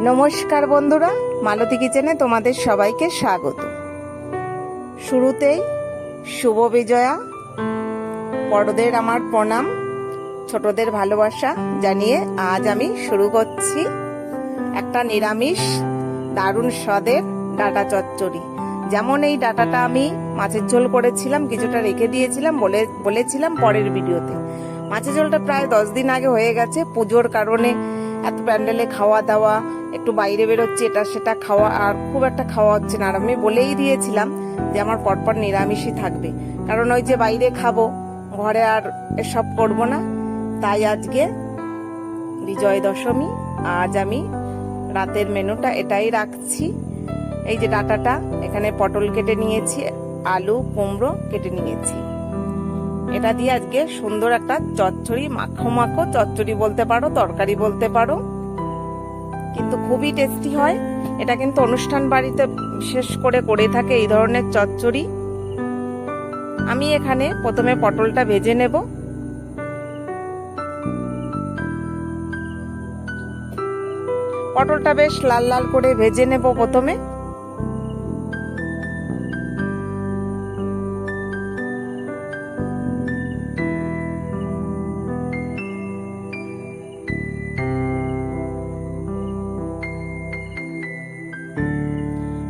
নমস্কার বন্ধুরা, মালতী কিচেনে তোমাদের সবাইকে স্বাগত। শুরুতেই শুভ বিজয়া। বড়দের আমার প্রণাম, ছোটদের ভালোবাসা জানিয়ে আজ আমি শুরু করছি একটা নিরামিষ দারুণ স্বাদের ডাটা চচ্চড়ি। যেমন এই ডাটাটা আমি মাছের ঝোল করেছিলাম, কিছুটা রেখে দিয়েছিলাম, বলে, বলেছিলাম পরের ভিডিওতে। মাছের ঝোলটা প্রায় দশ দিন আগে হয়ে গেছে, পুজোর কারণে এত প্যান্ডেলে খাওয়া দাওয়া, একটু বাইরে বেরোচ্ছে, এটা সেটা খাওয়া, আর খুব একটা খাওয়া হচ্ছে না। আর আমি বলেই দিয়েছিলাম যে আমার পরপর নিরামিষই থাকবে। কারণ ওই যে বাইরে খাব, ঘরে আর এসব করব না। তাই আজকে বিজয় দশমী, আজ আমি রাতের মেনুটা এটাই রাখছি। এই যে ডাটাটা, এখানে পটল কেটে নিয়েছি, আলু, কুমড়ো কেটে নিয়েছি। এটা দিয়ে আজকে সুন্দর একটা চচ্চড়ি মাখো মাখো চচ্চড়ি বলতে পারো, তরকারি বলতে পারো। কিন্তু খুবই টেস্টি হয়। এটা কিন্তু অনুষ্ঠান বাড়িতে বিশেষ করে করে থাকে এই ধরনের চচ্চড়ি। আমি এখানে প্রথমে পটলটা ভেজে নেব। পটলটা বেশ লাল লাল করে ভেজে নেব প্রথমে।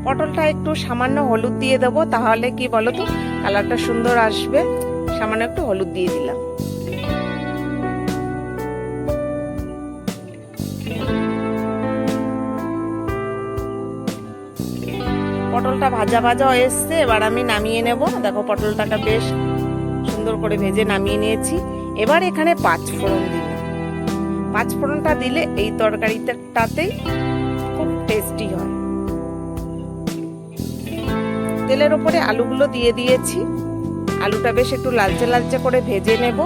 পটলটা একটু সামান্য হলুদ দিয়ে দেবো, তাহলে কি বলো তো কালারটা সুন্দর আসবে। সামান্য একটু হলুদ দিয়ে দিলাম। পটলটা ভাজা ভাজা এসছে, এবার আমি নামিয়ে নেব। দেখো, পটলটাটা বেশ সুন্দর করে ভেজে নামিয়ে নিয়েছি। এবার এখানে পাঁচ ফোড়ন দিলাম। পাঁচ ফোড়নটা দিলে এই তরকারিটাতেই খুব টেস্টি হয়। তেলের ওপরে আলুগুলো দিয়ে দিয়েছি। আলুটা বেশ একটু লালচে লালচে করে ভেজে নেব।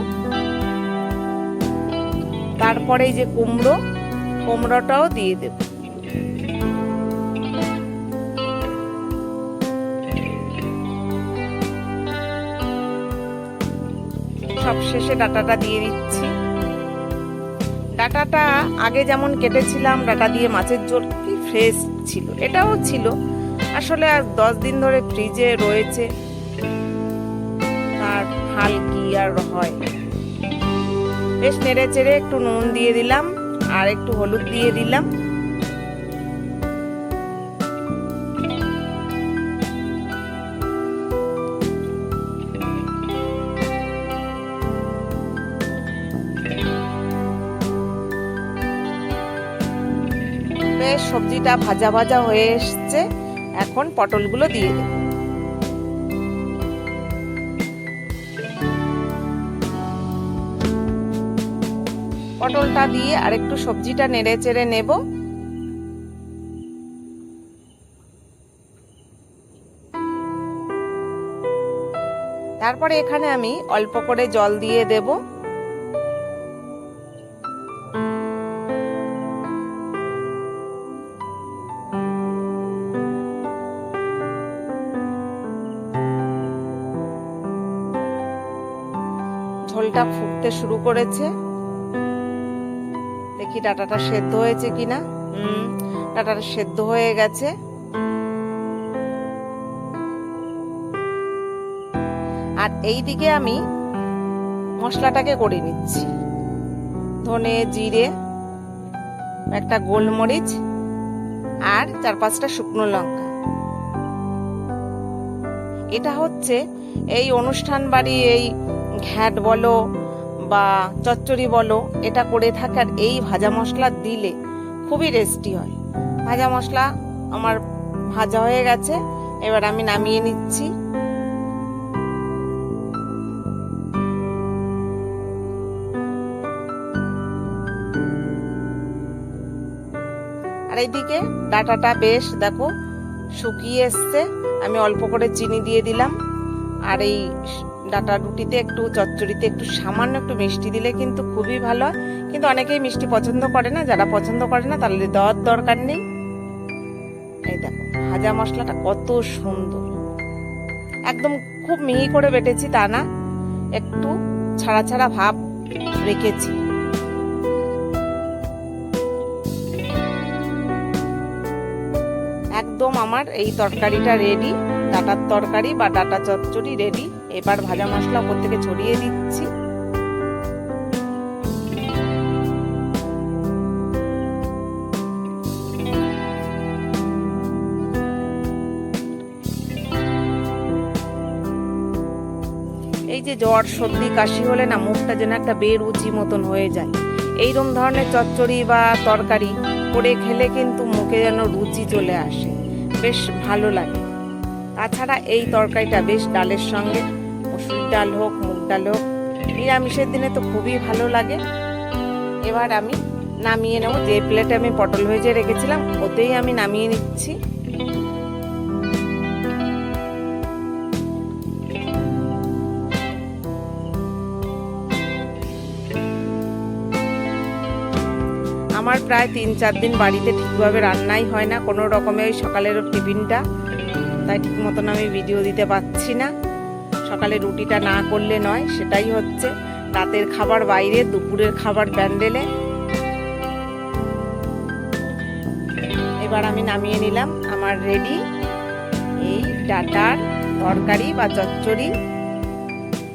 তারপরে যে কুমড়ো, কুমড়োটাও দিয়ে দেব। সব শেষে ডাটাটা দিয়ে দিচ্ছি। ডাটাটা আগে যেমন কেটেছিলাম, ডাটা দিয়ে মাছের ঝোল কি ফ্রেশ ছিল। এটাও ছিল। আসলে আর দশ দিন ধরে ফ্রিজে রয়েছে। আর হাল কি আর হয়? বেশ নেড়ে চেড়ে একটু নুন দিয়ে দিলাম, আর একটু হলুদ দিয়ে দিলাম। সবজিটা ভাজা ভাজা হয়ে এসছে। এখন পটলগুলো দিয়ে দেব পটলটা দিয়ে আরেকটু সবজিটা নেড়ে চেড়ে নেব। তারপরে এখানে আমি অল্প করে জল দিয়ে দেবো। ঝোলটা ফুটতে শুরু করেছে। দেখি ডাটাটা সেদ্ধ হয়েছে কিনা। হুম, ডাটাটা সেদ্ধ হয়ে গেছে। আর এই দিকে আমি মশলাটাকে করে নিচ্ছি। ধনে, জিরে, একটা গোলমরিচ আর চার পাঁচটা শুকনো লঙ্কা। এটা হচ্ছে এই অনুষ্ঠান বাড়ি, এই ঘ্যাট বলো বা চচ্চড়ি বলো, এটা করে থাকার এই ভাজা মশলা দিলে খুবই টেস্টি হয়। ভাজা মশলা আমার ভাজা হয়ে গেছে, এবার আমি নামিয়ে নিচ্ছি। আর এইদিকে ডাটাটা বেশ দেখো শুকিয়ে এসছে, আমি অল্প করে চিনি দিয়ে দিলাম। আর এই ডাটা রুটিতে একটু চচ্চড়িতে একটু সামান্য একটু মিষ্টি দিলে কিন্তু খুবই ভালো হয়। কিন্তু অনেকেই মিষ্টি পছন্দ করে না, যারা পছন্দ করে না তাহলে দেওয়ার দরকার নেই। এই দেখো, ভাজা মশলাটা কত সুন্দর। একদম খুব মিহি করে বেটেছি তা না, একটু ছাড়া ছাড়া ভাব রেখেছি। একদম আমার এই তরকারিটা রেডি ডাটার তরকারি বা ডাটা চচ্চড়ি রেডি এবার ভাজা মশলা ওপর থেকে ছড়িয়ে দিচ্ছি এই যে জ্বর, সর্দি, কাশি হলে না মুখটা যেন একটা বেরুচি মতন হয়ে যায়। এইরকম ধরনের চচ্চড়ি বা তরকারি করে খেলে কিন্তু মুখে যেন রুচি চলে আসে। বেশ ভালো লাগে। তাছাড়া এই তরকারিটা বেশ ডালের সঙ্গে ডাল হোক, মুগ ডাল হোক, নিরামিষের দিনে তো খুবই ভালো লাগে। এবার আমি নামিয়ে নেব। যে প্লেটে আমি পটল ভেজে রেখেছিলাম, ওতেই আমি নামিয়ে নিচ্ছি। আমার প্রায় তিন চার দিন বাড়িতে ঠিকভাবে রান্নাই হয় না। কোনো রকমে ওই সকালের টিফিনটা, তাই ঠিক মতন আমি ভিডিও দিতে পারছি না। সকালে রুটিটা না করলে নয়, সেটাই হচ্ছে রাতের খাবার বাইরে, দুপুরের খাবার প্যান্ডেলে এবার আমি নামিয়ে নিলাম আমার রেডি। এই ডাটার তরকারি বা চচ্চড়ি।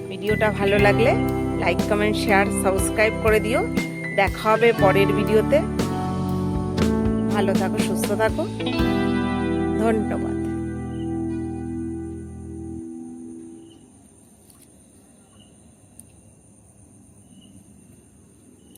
ভিডিওটা ভালো লাগলে লাইক, কমেন্ট, শেয়ার, সাবস্ক্রাইব করে দিও। দেখা হবে পরের ভিডিওতে। ভালো থাকো, সুস্থ থাকো। ধন্যবাদ।